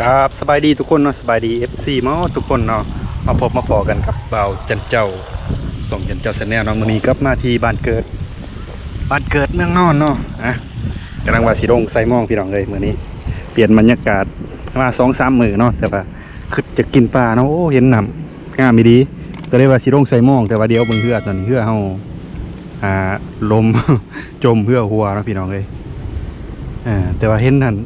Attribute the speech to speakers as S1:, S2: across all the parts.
S1: ครับสบายดีทุกคนเนาะสบายดี FC เมาทุกคนเนาะมาพบมาพอกันกับเบาจันเจ้าส่งจันเจ้าแนลน้องมือนี้กลับมาที่บ้านเกิดบ้านเกิดเมืองนอนเนาะอะกำลังว่าสีลงใส่หมองพี่น้องเลยมือนี้ เปลี่ยนบรรยากาศมาสองสามมือเนาะแต่ว่าคือจะกินปลาเนาะโอ้เห็นหนำงามมีดี ก็เลยว่าสีลงใส่หมอง แต่ว่าเดี๋ยวเบิ่งเหือตอนนี้เหือเฮาอ่าลมจมเหือหัวเนาะพี่น้องเลยอ่าแต่ว่าเห็นนั่น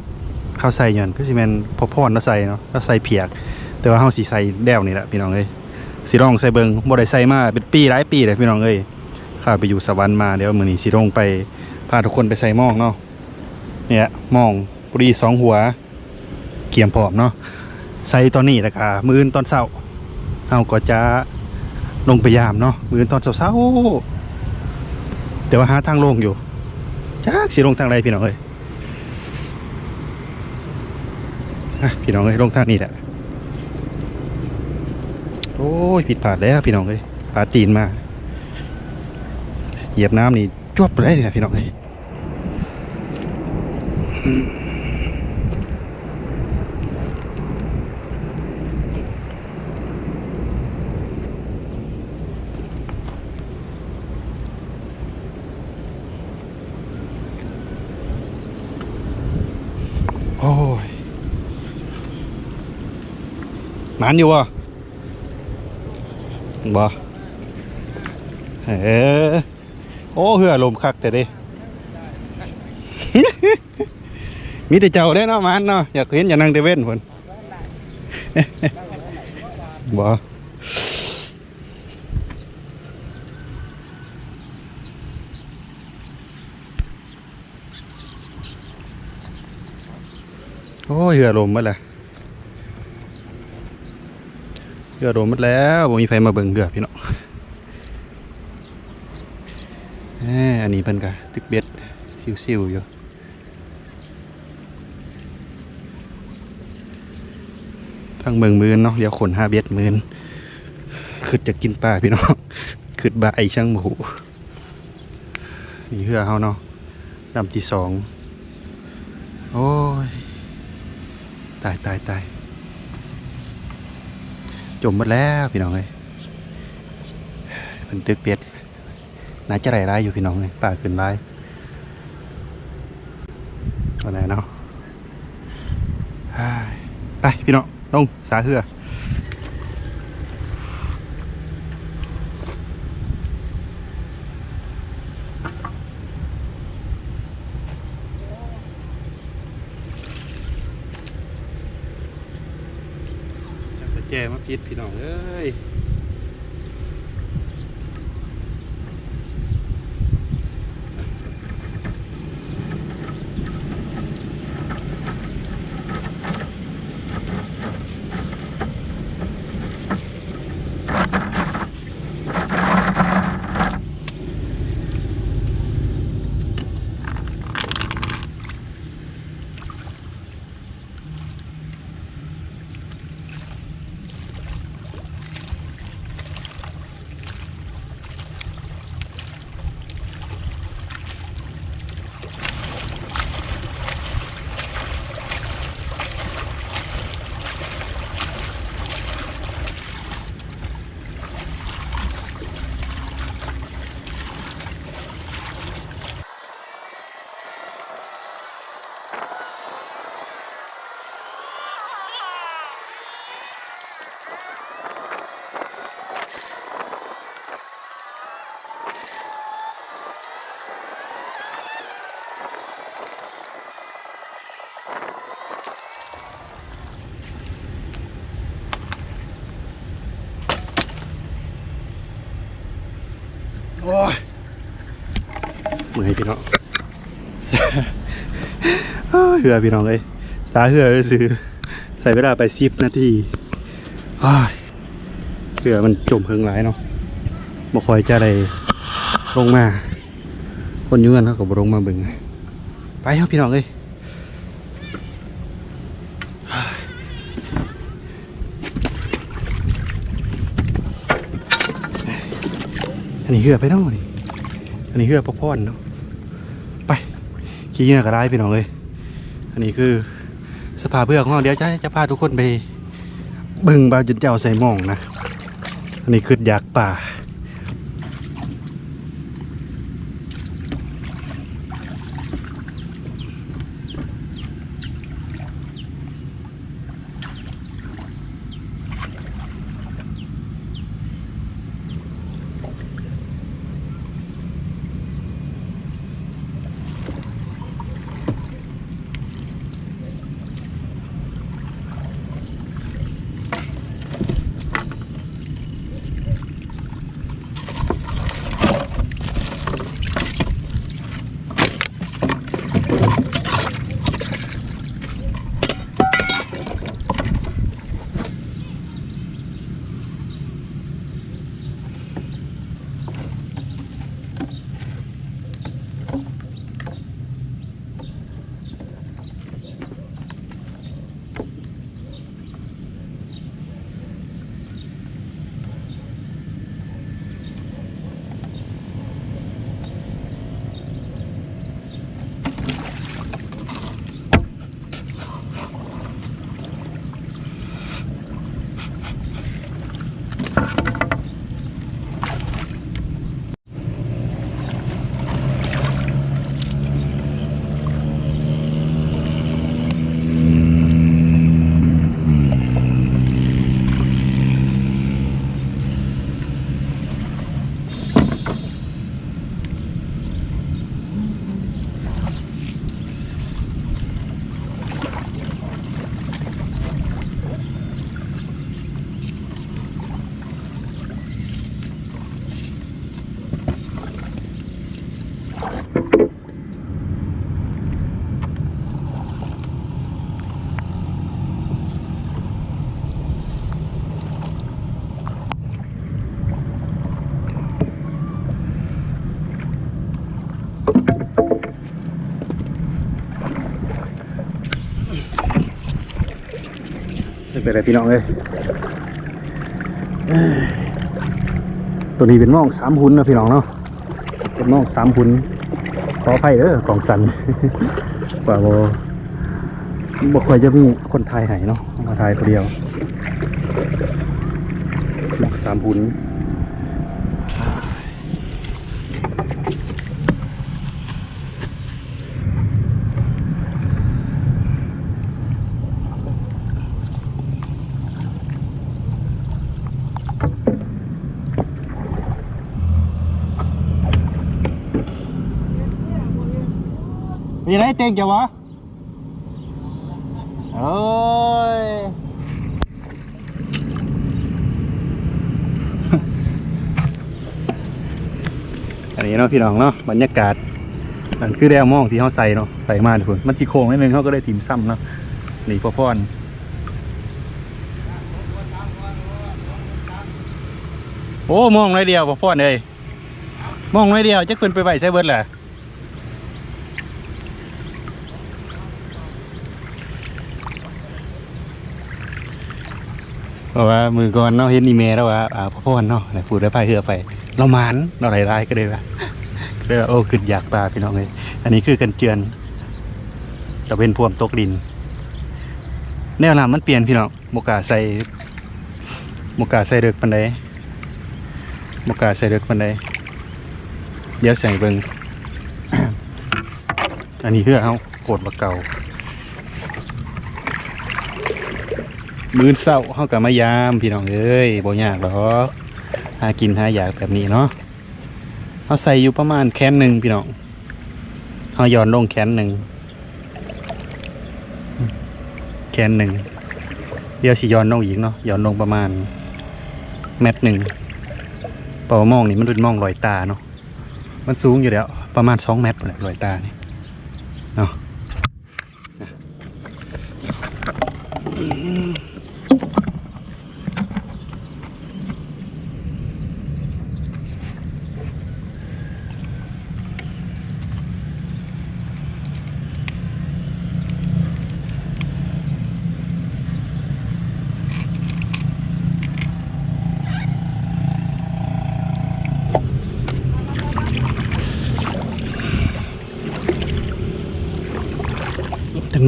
S1: ข้าวใส่หย่อนก็สิแม่นพอพรเราใส่เนาะเราใส่เพียก แต่ว่าเฮาสิใส่แดวนี่แหละพี่น้องเอ้ยสิลองใส่เบิงบ่ได้ใส่มาเป็นปีหลายปีเลยพี่น้องเอ้ยข้าไปอยู่สวรรค์มาเดี๋ยวมื้อนี้สิลงไปพาทุกคนไปใส่หม้องเนาะเนี่ยหม้องปุรีสองหัว เกี่ยมพร้อมเนาะใส่ตอนนี้แล้วก็มื้ออื่นตอนเช้าเฮาก็จะลงไปยามเนาะมื้ออื่นตอนเช้าๆแต่ว่าหาทางลงอยู่จักสิลงทางใดพี่น้องเอ้ย อะ พี่น้องเอ้ยลงทางนี้แหละโอ้ยผิดพลาดแล้วพี่น้องเอ้ยพาจีนมาเหยียบน้ำนี่จวบเลยเนี่ยพี่น้องเอ้ย หมันอยู่บ่บ่เออโอ้เหือลมคักแต่เด้มีแต่เจ้าเด้เนาะหมันเนาะอยากเห็นอย่านั่งแต่เว้นพุ่นบ่โอ้ยเหือลมหมดแล้ว เรือโดนหมดแล้วบ่มีไฟมาเบิ่งเรือพี่น้องอันนี้เพิ่นก็ตึกเบ็ดซิวๆอยู่ทั้งเบิ่งมือนเนาะเดี๋ยวขนห้าเบ็ดมือนคือจะกินปลาพี่น้องคือบาไอช่างหมูนี่เรือเฮาเนาะลำที่สองโอ้ย ตายตายตาย จมหมดแล้วพี่น้องเลยเป็นตึกเป็ดน่าจะไหลร้ายอยู่พี่น้องเลยป่าขึ้นร้ายอะไรเนาะไปพี่น้องลงสาเหือ แจมาพิษพี่น้องเอ้ย โอ้ย เห่อยพี่น้องเอ้ยเหือพี่น้องเลยสาเหือซื้อใส่เวลาไปสิบนาทีเหือมันจมเพิงหลายเนาะบ่คอยจะได้ลงมา คนอยืนเขาก็บ่ลงมาเบิ่งไปครับพี่น้องเลยอันนี้เหือไปเนาะนี่อันนี้เหือพ่อพ่อนเนาะ ขี่เงื่อก็ได้พี่น้องเลยอันนี้คือสภาเพื่อของเราเดี๋ยวจะจะพาทุกคนไปบึงบาจันเจ้าใส่หมองนะ อันนี้คืออยากป่า ไม่เป็นไรพี่น้องเลยเอ้ยตัวนี้เป็นหมองสามหุ่นนะพี่น้องเนาะเป็นหมองสามหุ่นขออภัยเด้อกล่องสันกว่าโบบ่ค่อยจะมีคนไทยใหายเนาะมาไทยคนเดียวหมองสามหุ่น มีอะไรเต็งจ้ะวะโอ้ยอันนี้เนาะพี่น้องเนาะบรรยากาศนั่นคือแดวมองที่เขาใส่เนาะใส่มาทุกคนมันจีโค้งนิดนึงเขาก็ได้ทีมซ้ำเนาะนี่พ่อพ่อนโอ้มองน้อยเดียวพ่อพ่อนเลยมองน้อยเดียวจะขึ้นไปไหวใช้เบิร์ดแหละ เพราะว่ามือก่อนเนาะเห็นอีเมลแล้วว่าอ่าพ่อพ่อนเนาะไหนพูดได้ไปเหือไป เราหมานเราไหลายๆก็เลยว่าเลยว่าโอ้ขึ้นอยากปลาพี่น้องเลยอันนี้คือกันเจือนตะเวนพวมตกดิน แนวน้ำมันเปลี่ยนพี่น้องโมกาใส่โมกาใส่เด็กปันใดโมกาใส่เด็กปันใดเดี๋ยวใส่เบิงอันนี้คือเอาโกดบะเก่า มื้อเศร้าเฮากับมายามพี่น้องเอ้ยบ่ยากหรอกหากินหาอยากแบบนี้เนาะเขาใส่อยู่ประมาณแขนหนึ่งพี่น้องเขาย้อนลงแขนหนึ่งแขนหนึ่งเดี๋ยวสิย้อนลงอีกเนาะย้อนลงประมาณเมตรหนึ่งเป่ามองนี่มันเป็นมองลอยตาเนาะมันสูงอยู่แล้วประมาณสองเมตรเลยลอยตานี่เนาะ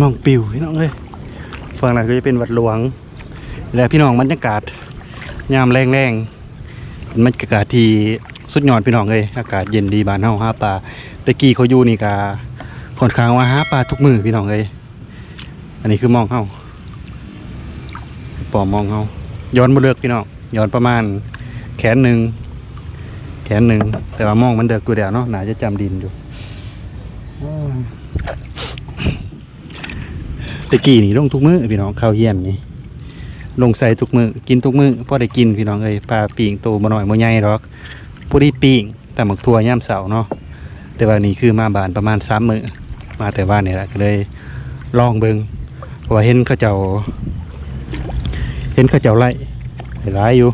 S1: มองปิวพี่น้องเอ้ยฝั่งนั้นก็จะเป็นวัดหลวง แล้วพี่น้องบรรยากาศยามแรงๆเป็นบรรยากาศที่สุดยอดพี่น้องเลยอากาศเย็นดีบานเฮาหาปลาแต่กี้เขาอยู่นี่กาค่อนข้างว่าหาปลาทุกมือพี่น้องเลยอันนี้คือมองเฮาปอมมองเฮาย้อนบ่เลือกพี่น้องย้อนประมาณแขนหนึ่งแขนหนึ่งแต่ว่ามองมันเดือกอยู่แล้วเนาะหนาจะจำดินอยู่ ตะกี้นี่ลงทุกมื้อพี่น้องข้าวเยี่ยนนี่ลงใส่ทุกมือกินทุกมือพอได้กินพี่น้องเอ้ยปลาปีงโตมาหน่อยมาใหญ่หรอกผู้ได้ปีงแต่หมกทัวย่ามเสาเนาะแต่ว่านี่คือมาบานประมาณสามมือมาแต่ว่านี่แหละก็เลยลองเบิงเพราะว่าเห็นเขาเจ้า เห็นเขาเจ้าไล่หลายอยู่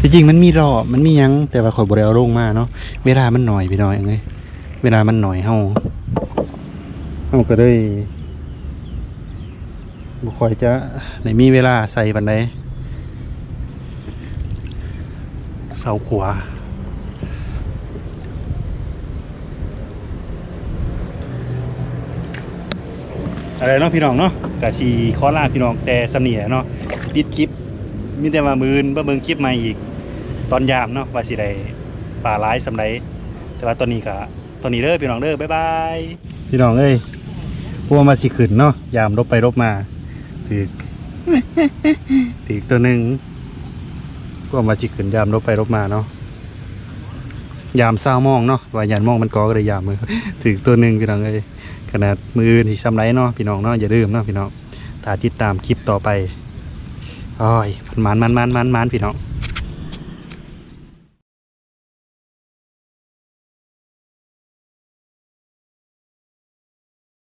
S1: จริงๆมันมีรอบมันมียังแต่ว่าข่อยบ่ได้เอาลงมาเนาะเวลามันหน่อยพี่น้อยเอ้ยเวลามันหน่อยเฮา เฮาก็เลยบุค่อยจะในมีเวลาใส่บันไดเสาขวาอะไรเนาะพี่น้องเนาะกะชีขอลาพี่น้องแต่สำเนียเนาะปิดคลิปมีแต่มามืนบ่เบิ่งคลิปใหม่อีกตอนยามเนาะว่าสิได้ป่าร้ายสำไดแต่ว่าตอนนี้ก็ตอนนี้เด้อพี่น้องเด้อบ๊ายบายพี่น้องเอ้ย พวมาสิขึ้นเนาะยามรบไปรบมาถือถือตัวหนึ่งก็มาจิขึ้นยามรบไปรบมาเนาะยามเศร้ามองเนาะว่ายันมองมันกอก็เลยยามมือถือตัวหนึ่งพี่น้องเลยขนาดมืออื่นที่ซ้ำไรเนาะพี่น้องเนาะอย่าลืมเนาะพี่น้องถ้าติดตามคลิปต่อไปอ้อยมันมันมันมันมันพี่น้อง